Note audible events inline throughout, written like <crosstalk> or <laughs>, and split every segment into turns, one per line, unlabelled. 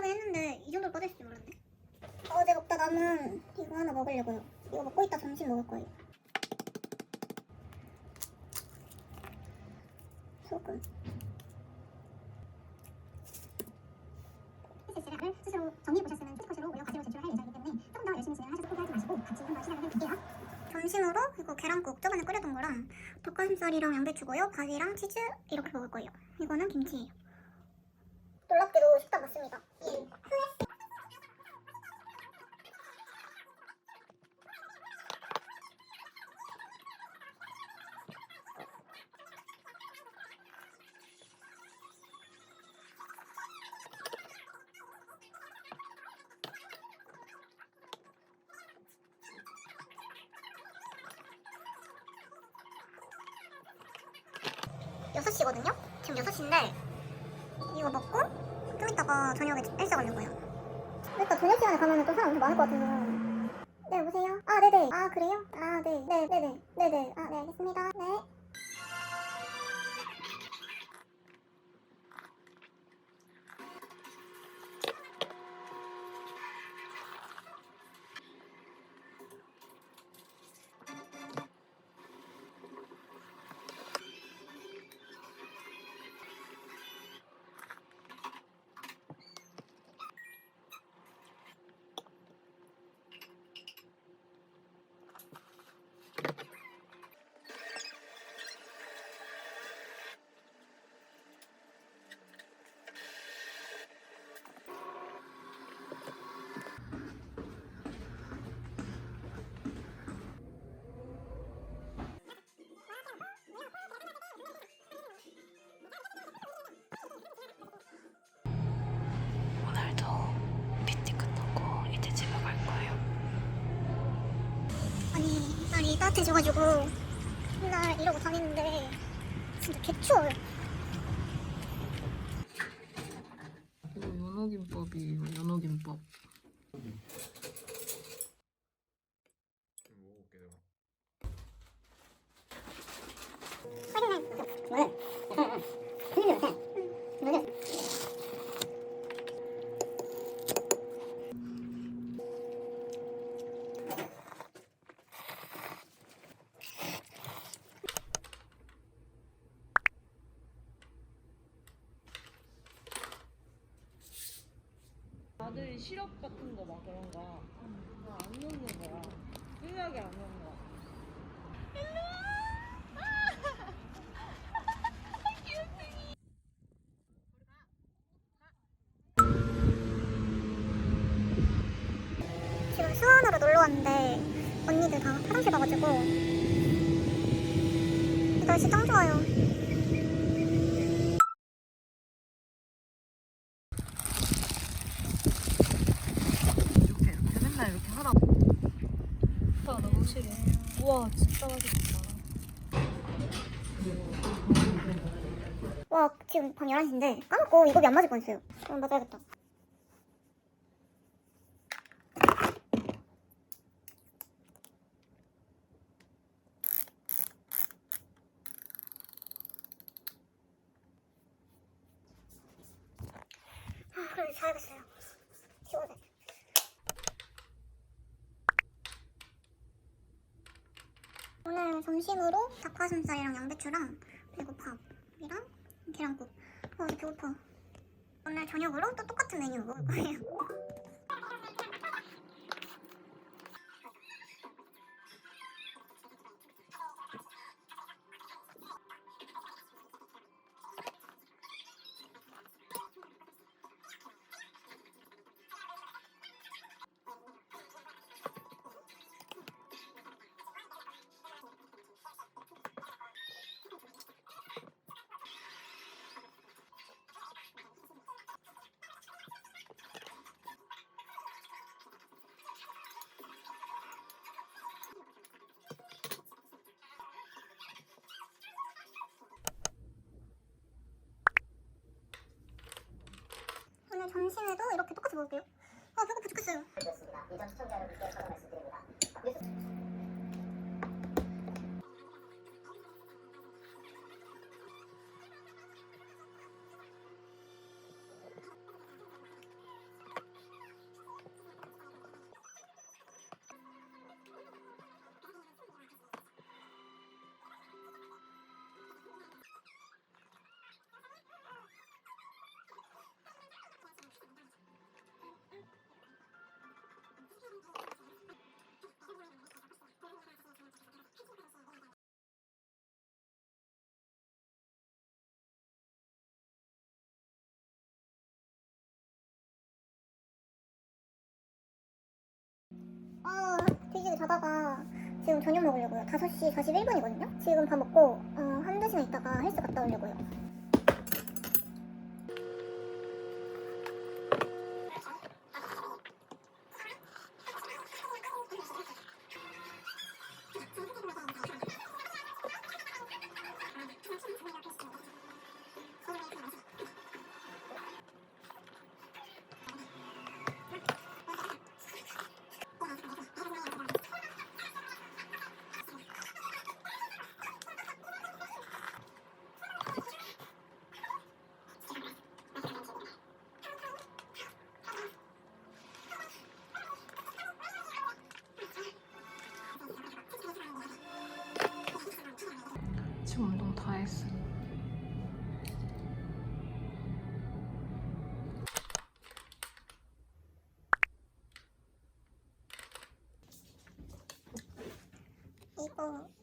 하긴 했는데 이 정도로 빠질지 몰랐네. 어제 먹다 남은 이거 하나 먹으려고요. 이거 먹고 이따 점심 먹을 거예요. 소금. 점심으로 이거 계란국 저번에 끓여둔 거랑 닭가슴살이랑 양배추고요, 밥이랑 치즈 이렇게 먹을 거예요. 이거는 김치예요. 놀랍게도 식단 맞습니다. 여섯 시거든요? 지금 여섯 시인데 이거 먹고 좀 이따가 저녁에 헬스 가려고요. 그러니까 저녁 시간에 가면 또 사람 엄청 많을 것 같아서. 네, 여보세요? 아, 네네. 아, 그래요? 아, 네. 네, 네네. 네네. 아, 네, 알겠습니다. 네. 날이 따뜻해져가지고 맨날 이러고 다니는데 진짜 개추워요.
이거 연어김밥이에요. 연어김밥.
시럽 같은 거 막 그런 거. 안 넣는 거야. 생각이 안 나는 거야.
지금 수원으로 놀러 왔는데 언니들 다 화장실 가가지고 날씨 짱 좋아요.
이렇게 이렇게 맨날 이렇게 하라고. 오빠 너무 싫어. 우 와
지금 밤 11시인데 까먹고 이거 안 맞을 뻔했어요. 그럼 맞아야겠다. 아 그럼 자야겠어요. 시원해. 오늘 점심으로 닭가슴살이랑 양배추랑 그리고 밥이랑 계란국. 어, 배고파. 오늘 저녁으로 또 똑같은 메뉴 먹을 거예요. 점심에도 이렇게 똑같이 먹을게요. 아, 배고파 죽겠어요. 아, 뒤지게 자다 가 지금 저녁 먹으려고요. 5시 41분이거든요. 지금 밥 먹고 어, 한두 시간 있다가 헬스 갔다 오려고요.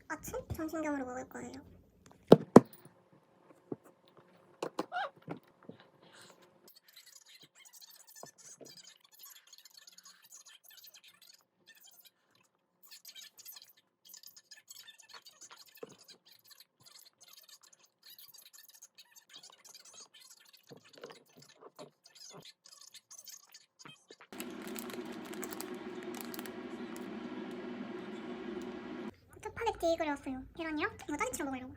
아침? 겸으로 먹을 거예요. 스파게티 끓였어요. 계란이랑 이거 짜게치로 먹으려고.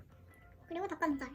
그리고 닭가슴살.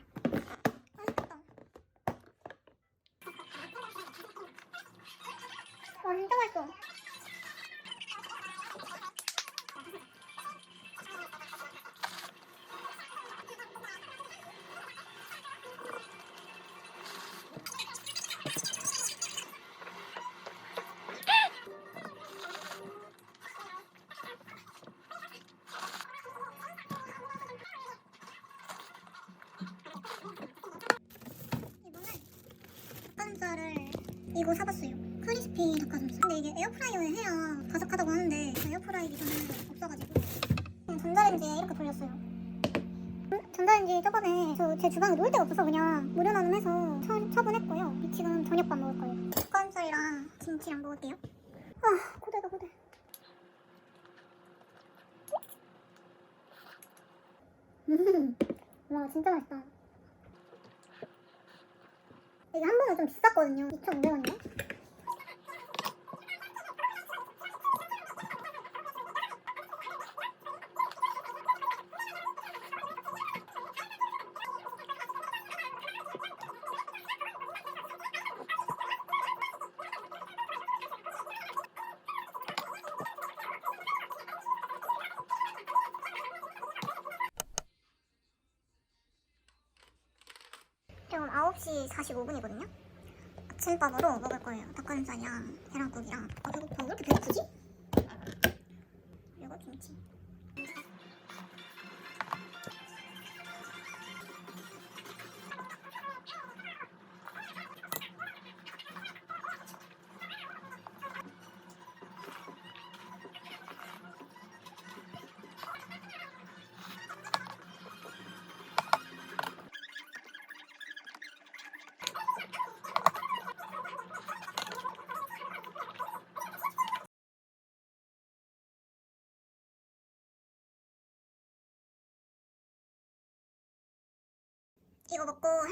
근데 이게 에어프라이어에 해야 바삭하다고 하는데 에어프라이기 전에 없어가지고 그냥 전자레인지에 이렇게 돌렸어요. 음, 전자레인지 저번에 저 제 주방에 놓을 데가 없어서 그냥 무료 나눔 해서 처, 처분했고요. 지금 저녁밥 먹을 거예요. 닭가슴살이랑 김치랑 먹을게요. 아 고대다 고대. 음, 와 진짜 맛있다. 이게 한 번은 좀 비쌌거든요. 2,500원이요? 지금 9시 45분이거든요. 아침밥으로 먹을 거예요. 닭가슴살이랑 계란국이랑. 아, 배고파. 왜 이렇게 배고프지? 그리고 김치.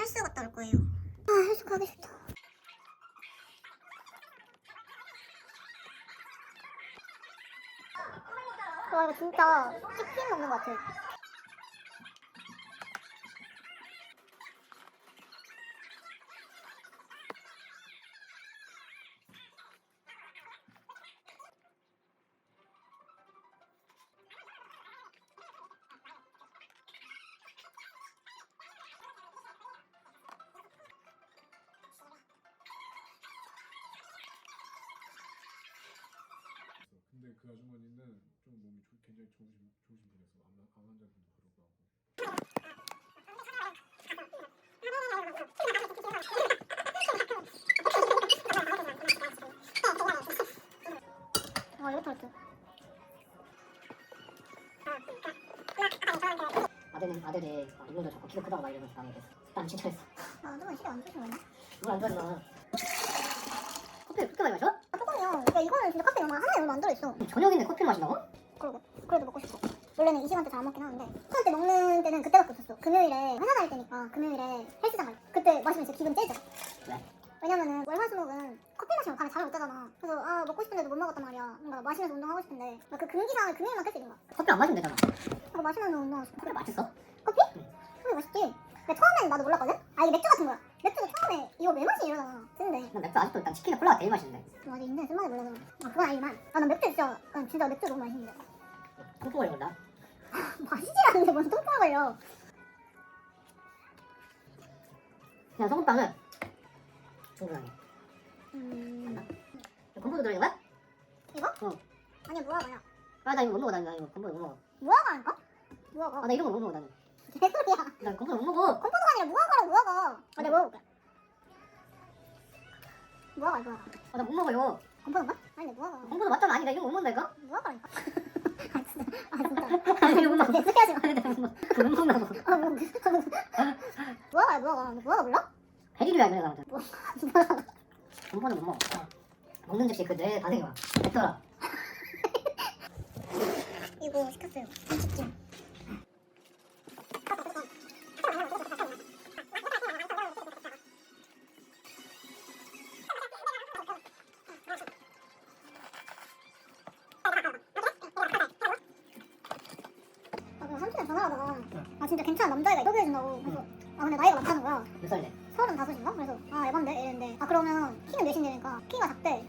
헬스 갔다 올 거예요. 아, 헬스 가기 싫다. 와, 이거 진짜 치킨 먹는 것 같아.
그 아주머니는 좀 몸이 좋- 굉장히 좋으신 좋으신 분이었어. 암, 암 환자분도 그러고 하고.
와, 이거 타르트.
아들은 아들이 이모도 자꾸 키가 크다고 막 이러면서 나한테 난 칭찬했어
아, 누가 시계 안 주시네.
물안 좋아하지마 커피를 그렇게 많이 마셔?
아, 조금요. 야 이거는 진짜 카페 너무 하나에 얼마 안 들어 있어.
저녁인데 커피 마신다고?
그러게. 그래도 먹고 싶어. 원래는 이 시간대 잘 안 먹긴 하는데 시간대 먹는 때는 그때밖에 없었어. 금요일에 회사 다닐 때니까 금요일에 헬스장 갈 때. 그때 마시면 진짜 기분 째져.
왜?
왜냐면은 월화수목은 커피 마시면 밤에 잠을 못 자잖아. 그래서 아 먹고 싶은데도 못 먹었단 말이야. 뭔가 마시면서 운동하고 싶은데 그 금기사를 금요일만 깰수 있는 거야.
커피 안 마시면 되잖아.
그거 마시면서 운동하고 싶어.
커피 맛있어?
커피? 커피 맛있지. 근데 처음에는 나도 몰랐거든? 아 이게 맥주 같은 거야. 맥주도 처음에 이거 왜 마시 이러잖아. 근데
난 맥주 아직도 일단 치킨에 콜라가 제일 맛있는데.
맞아 인생 쓴맛을 몰라서. 아 그건 아니지만 아난 맥주 진짜 난 진짜 맥주 너무 맛있는데.
통풍 걸린다.
마시질 않는데 뭔 통풍을 걸려.
그냥 소금빵은 충분하게.
음
건포도 들어있는 거야?
이거?
어.
아니야 무화과야.
아, 나 이거 못 먹어. 나 이거 건포도 못 먹어.
무화과인가? 무화과.
아, 나 이런 거 못 먹어. 나는.
개소리야.
난 건포도 못 먹어.
컴포도가 아니라 무화과라 무화과. 아 내가 먹어볼게. 무화과 무화과.
아, 나 못 먹어요.
컴포도인가? 아니 무화과.
건포도 맞잖아. 아니, 나 이런 거 못 먹는다니까?
무화과라니까. <laughs> 아 진짜. 아 진짜.
아니, 못 먹어.
개소리하지 마.
아니, 나못 먹어. 못 먹나 봐.
아 뭐. 무화과야 무화과. 너 무화과 몰라?
해리류야, 이런 사람들.
무화과.
건포는 못 먹어. 먹는 즉시 그뇌 반응이 와. 뱉어라. <laughs>
이거 시켰어요. 김치찜.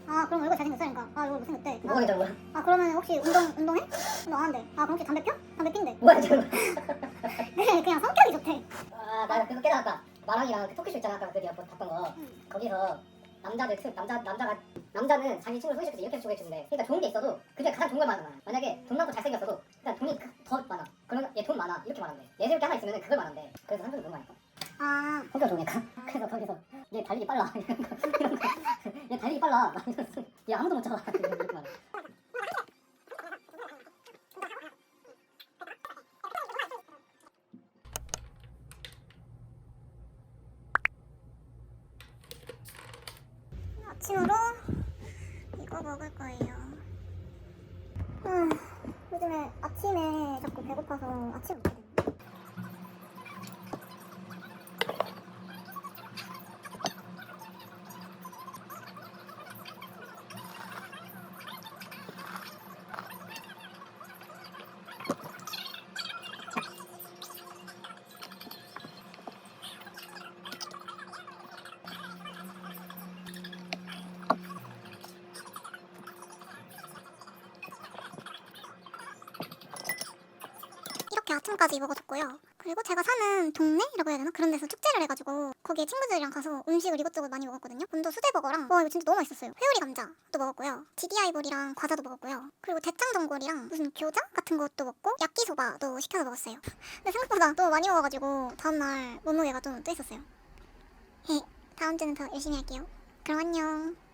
아 그럼 얼굴 잘생겼으니까 아 얼굴 못생겼대
뭐가 괜찮은 거야?
아 그러면 혹시 운동 운동해? 운동 안 한대. 아 그럼 혹시 담배 펴? 담배 핀대.
뭐가 괜찮은 거야?
그냥 성격이 좋대.
아, 나 그거 깨달았다. 마랑이랑 그 토크쇼 있잖아. 아까 그 네가 봤던 거.
응.
거기서 남자들 특 남자 남자가 남자는 자기 친구를 소개시켜서 이렇게 소개해 주는데 그러니까 좋은 게 있어도 그게 가장 좋은 걸 말하잖아. 만약에 돈 많고 잘생겼어도 일단 돈이 크- 더 많아. 그러면 얘 돈 많아 이렇게 말한대. 내세울 게 하나 있으면 그걸 말한대. 그래서 한국이 너무 많이
아
성격 좋으니까. 그래서 거기서 얘 달리기 빨라. <laughs> 이런 거. 이런 <laughs> 거. 얘 달리기 빨라. <laughs> 얘 아무도 못 잡아. 이렇게 말해.
아침으로 이거 먹을 거예요. 음, 요즘에 아침에 자꾸 배고파서 아침 먹게 되네. 이렇게 아침까지 먹어줬고요. 그리고 제가 사는 동네라고 해야 되나? 그런 데서 축제를 해가지고 거기에 친구들이랑 가서 음식을 이것저것 많이 먹었거든요. 먼저 수제버거랑 와 이거 진짜 너무 맛있었어요. 회오리 감자도 먹었고요. GDI볼이랑 과자도 먹었고요. 그리고 대창전골이랑 무슨 교자 같은 것도 먹고 야끼소바도 시켜서 먹었어요. <laughs> 근데 생각보다 너무 많이 먹어가지고 다음날 몸무게가 좀 또 있었어요. 해 다음 주는 더 열심히 할게요. 그럼 안녕.